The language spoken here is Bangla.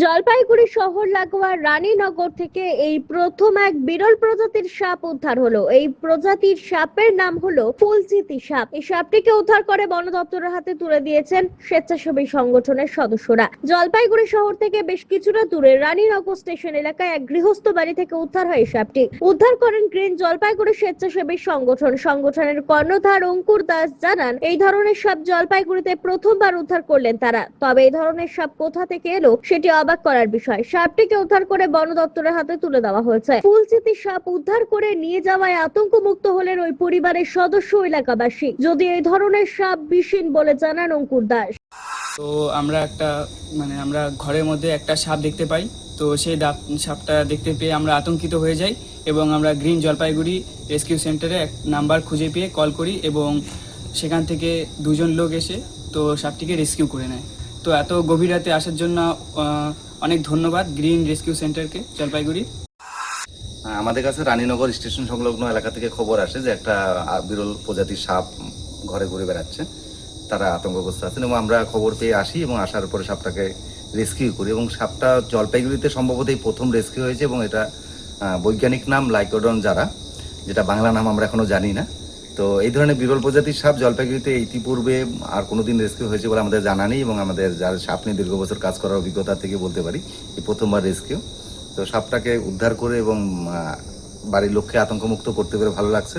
Jalpaiguri শহর লাগোয়া রানীনগর থেকে এই প্রথম এক বিরল প্রজাতির সাপ উদ্ধার হলো। এই প্রজাতির সাপের নাম হলো ফুলচিতি সাপ। এই সাপটিকে উদ্ধার করে বন দপ্তরের হাতে তুলে দিয়েছেন স্বেচ্ছাসেবী সংগঠনের সদস্যরা। জলপাইগুড়ি শহর থেকে বেশ কিছুটা দূরে রানীনগর স্টেশন এলাকায় এক গৃহস্থ বাড়ি থেকে উদ্ধার হয় সাপটি। উদ্ধার করেন গ্রিন জলপাইগুড়ি স্বেচ্ছাসেবী সংগঠন। সংগঠনের কর্ণধার অঙ্কুর দাস জানান, এই ধরনের সাপ জলপাইগুড়িতে প্রথমবার উদ্ধার করলেন তারা। তবে এই ধরনের সাপ কোথা থেকে এলো, সেটি অবাক করার বিষয়। সাপটিকে উদ্ধার করে বন দপ্তরের হাতে তুলে দেওয়া হয়েছে। ফুলচিতি সাপ উদ্ধার করে নিয়ে যাওয়ায় আতঙ্ক মুক্ত হলেন ওই পরিবারের সদস্য এলাকাবাসী। যদি এই ধরনের সাপ বিষীন বলে জানান অঙ্কুর দাস। তো আমরা একটা মানে আমরা ঘরের মধ্যে একটা সাপ দেখতে পাই। তো সেই সাপটা দেখতে পেয়ে আমরা আতঙ্কিত হয়ে যাই এবং আমরা গ্রিন জলপাইগুড়ি রেস্কিউ সেন্টারে এক নাম্বার খুঁজে পেয়ে কল করি এবং সেখান থেকে দুজন লোক এসে তো সাপটিকে রেস্কিউ করে নেয়। তো এত গভীর রাতে আসার জন্য অনেক ধন্যবাদ গ্রিন রেস্কিউ সেন্টারকে জলপাইগুড়ি। হ্যাঁ, আমাদের কাছে রানীনগর স্টেশন সংলগ্ন এলাকা থেকে খবর আসে যে একটা বিরল প্রজাতির সাপ ঘরে ঘুরে বেড়াচ্ছে। তারা আতঙ্কগ্রস্ত আছেন এবং আমরা খবর পেয়ে আসি এবং আসার পরে সাপটাকে রেস্কিউ করি এবং সাপটা জলপাইগুড়িতে সম্ভবত এই প্রথম রেস্কিউ হয়েছে এবং এটা বৈজ্ঞানিক নাম লাইকোডন যারা যেটা বাংলা নাম আমরা এখনও জানি না। তো এই ধরনের বিরল প্রজাতির সাপ জলপাইগুড়িতে ইতিপূর্বে আর কোনোদিন রেস্কিউ হয়েছে বলে আমাদের জানা নেই এবং আমাদের যার সাপ নিয়ে দীর্ঘ বছর কাজ করার অভিজ্ঞতা থেকে বলতে পারি এই প্রথমবার রেস্কিউ। তো সাপটাকে উদ্ধার করে এবং বাড়ির লোককে আতঙ্কমুক্ত করতে পেরে ভালো লাগছে।